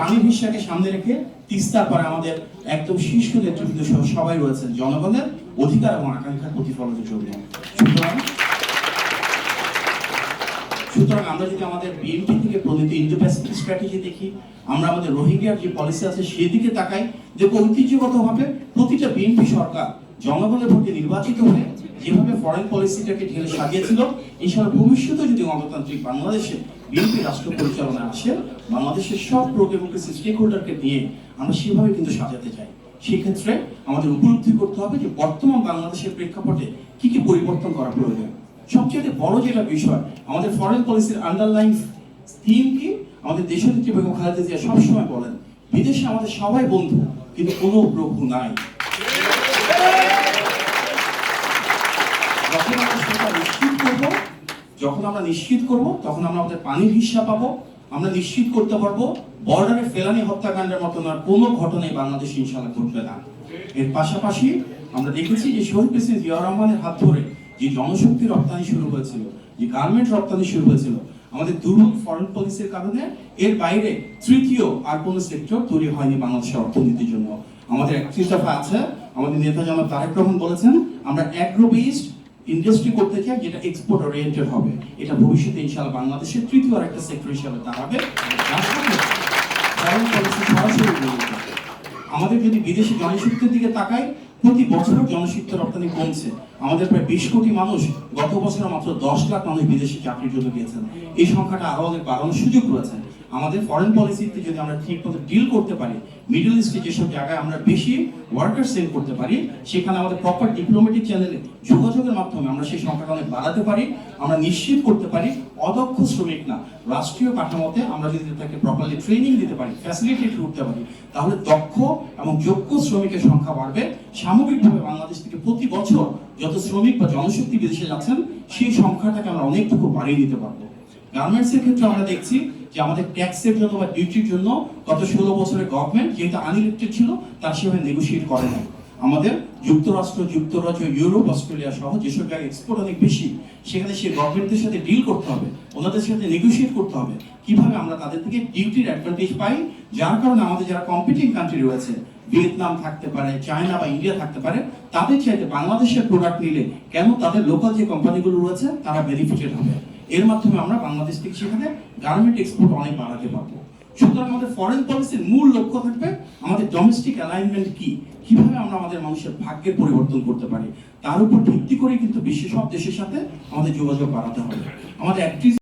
পানি ভিসাকে সামনে রেখে তিস্তার পরে আমাদের একদম শীর্ষ নেতৃত্ব সহ সবাই রয়েছেন। জনগণের অধিকার এবং আকাঙ্ক্ষার প্রতিফলনের জন্য। সুতরাং সুতরাং আমরা যদি আমাদের বিএনপি থেকে প্রণীত ইন্দো প্যাসিফিক স্ট্র্যাটেজি দেখি, আমরা আমাদের রোহিঙ্গার যে পলিসি আছে সেদিকে তাকাই যে ঐতিহ্যগতভাবে প্রতিটা বিএনপি সরকার জনগণের ভোটে নির্বাচিত হয়ে যেভাবে ফরেন পলিসিটাকে ঢেলে সাজিয়েছিল ইনশাআল্লাহ ভবিষ্যতে যদি গণতান্ত্রিক বাংলাদেশে বিএনপি রাষ্ট্র পরিচালনা আসে, বাংলাদেশের সব প্রো স্টেক হোল্ডারকে নিয়ে আমরা সেভাবে কিন্তু সাজাতে চাই। সেই ক্ষেত্রে আমাদের উপলব্ধি করতে হবে যে বর্তমান বাংলাদেশের প্রেক্ষাপটে কি কি পরিবর্তন করা প্রয়োজন। সবচেয়ে বড় যেটা বিষয়, আমাদের ফরেন পলিসির আন্ডারলাইন থিম কি? আমাদের দেশনেত্রী বেগম খালেদা জিয়া সবসময় বলেন, বিদেশে আমাদের সবাই বন্ধু, কিন্তু কোনো প্রভু নাই যখন আমরা সেটা নিশ্চিত করব যখন আমরা নিশ্চিত করব, তখন আমরা আমাদের পানির হিস্সা পাবো, আমরা নিশ্চিত করতে পারব, বর্ডারে ফেলানি হত্যাকাণ্ডের মতন আর কোনো ঘটনাই বাংলাদেশ ইনশাল্লাহ ঘটবে না। এর পাশাপাশি আমরা দেখেছি যে শহীদ প্রেসিডেন্ট জিয়া রহমানের হাত ধরে যে জনশক্তি রপ্তানি শুরু হয়েছিল, যে গার্মেন্ট রপ্তানি শুরু হয়েছিল, আমাদের দুর্বল ফরেন পলিসির কারণে এর বাইরে তৃতীয় আর কোনো সেক্টর তৈরি হয়নি বাংলাদেশের অর্থনীতির জন্য। আমাদের একত্রিশ দফা আছে, আমাদের নেতা জনাব তারেক রহমান বলেছেন, আমরা অ্যাগ্রো বেসড ইন্ডাস্ট্রি করতে চাই, যেটা এক্সপোর্ট ওরিয়েন্টেড হবে। এটা ভবিষ্যতে ইনশাআল্লাহ বাংলাদেশের তৃতীয় আর একটা সেক্টর হিসাবে দাঁড়াবে। আমাদের যদি বিদেশি জনশক্তির দিকে তাকাই, প্রতি বছর জনশক্তি রপ্তানি কমছে। আমাদের প্রায় বিশ কোটি মানুষ গত বছর মাত্র দশ লাখ মানুষ বিদেশি চাকরির জন্য গিয়েছেন। এই সংখ্যাটা আরও অনেক বাড়ানোর সুযোগ রয়েছে। আমাদের ফরেন পলিসিতে যদি আমরা ঠিক মতো ডিল করতে পারি মিডল ইস্টে যেসব জায়গায় আমরা বেশি ওয়ার্কার সেন্ড করতে পারি, সেখানে আমাদের প্রপার ডিপ্লোমেটিক চ্যানেলে যোগাযোগের মাধ্যমে আমরা সেই সংখ্যাটা অনেক বাড়াতে পারি, আমরা নিশ্চিত করতে পারি, অদক্ষ শ্রমিক না, রাষ্ট্রীয় কাঠামোতে আমরা যদি তাকে প্রপারলি ট্রেনিং দিতে পারি ফ্যাসিলিটেট করতে পারি, তাহলে দক্ষ এবং যোগ্য শ্রমিকের সংখ্যা বাড়বে। সামগ্রিকভাবে বাংলাদেশ থেকে প্রতি বছর যত শ্রমিক বা জনশক্তি বিদেশে যাচ্ছেন, সেই সংখ্যাটাকে আমরা অনেকটুকু বাড়িয়ে দিতে পারব। গার্মেন্টস এর ক্ষেত্রে আমরা দেখছি যে আমাদের ট্যাক্সের জন্য বা ডিউটির জন্য গত ষোলো বছরের গভর্নমেন্ট যেহেতু আনইলেক্টেড ছিল, তার সেভাবে নেগোসিয়েট করে নাই। আমাদের যুক্তরাষ্ট্র, যুক্তরাজ্য, ইউরোপ, অস্ট্রেলিয়া সহ যেসব জায়গায় এক্সপোর্ট অনেক বেশি, সেখানে সেই গভর্নমেন্টের সাথে ডিল করতে হবে, ওনাদের সাথে নেগোসিয়েট করতে হবে। কীভাবে আমরা তাদের থেকে ডিউটির অ্যাডভান্টেজ পাই? যার কারণে আমাদের যারা কম্পিটিং কান্ট্রি রয়েছে, ভিয়েতনাম থাকতে পারে, চায়না বা ইন্ডিয়া থাকতে পারে, তাদের চাইতে বাংলাদেশের প্রোডাক্ট নিলে কেন তাদের লোকাল যে কোম্পানিগুলো রয়েছে, তারা বেনিফিটেড হবে? এর মাধ্যমে আমরা বাংলাদেশ থেকে সেখানে গার্মেন্ট এক্সপোর্ট অনেক বাড়াতে পারব। সুতরাং আমাদের ফরেন পলিসির মূল লক্ষ্য থাকবে আমাদের ডোমেস্টিক অ্যালাইনমেন্ট কি? কীভাবে আমরা আমাদের মানুষের ভাগ্যের পরিবর্তন করতে পারি? তার উপর ভিত্তি করে কিন্তু বিশ্বের সব দেশের সাথে আমাদের যোগাযোগ বাড়াতে হবে। আমাদের